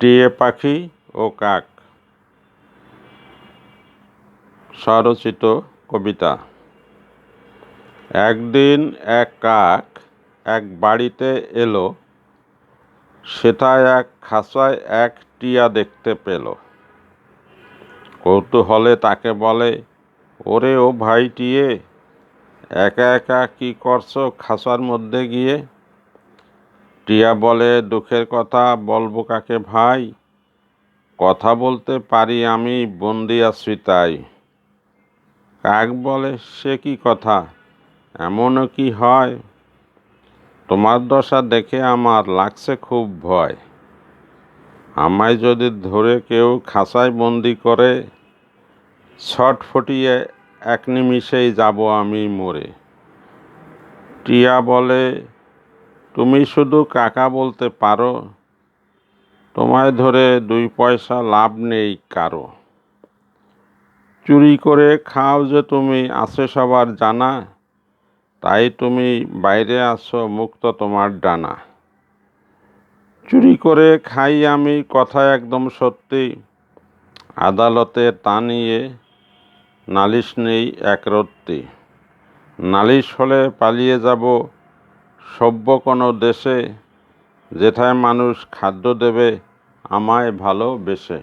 টিয়ে পাখি ও কাক। স্বরচিত কবিতা। একদিন এক কাক এক বাড়িতে এলো সেটায় এক খাঁচায় এক টিয়া দেখতে পেল। কৌতূহলে তাকে বলে, ওরে ও ভাই টিয়ে একা একা কি করছ খাঁচার মধ্যে গিয়ে? টিয়া বলে, দুঃখের কথা বলব কাকে ভাই? কথা বলতে পারি আমি বন্দি আছি তাই কাক বলে, সে কি কথা? এমনও কি হয়? তোমার দশা দেখে আমার লাগছে খুব ভয়। আমায় যদি ধরে কেউ খাঁচায় বন্দি করে, ছট ফটিয়ে এক নিমিষেই যাব আমি মরে। টিয়া বলে তুমি শুধু কাকা বলতে পারো, তোমায় ধরে দুই পয়সা লাভ নেই কারও। চুরি করে খাও যে তুমি, আছে সবার জানা, তাই তুমি বাইরে আসো মুক্ত তোমার ডানা। চুরি করে খাই আমি, কথা একদম সত্যি, আদালতে তা নিয়ে নালিশ নেই একরত্তি নালিশ হলে পালিয়ে যাব সভ্য কোনো দেশে যেথায় মানুষ খাদ্য দেবে আমায় ভালোবেসে।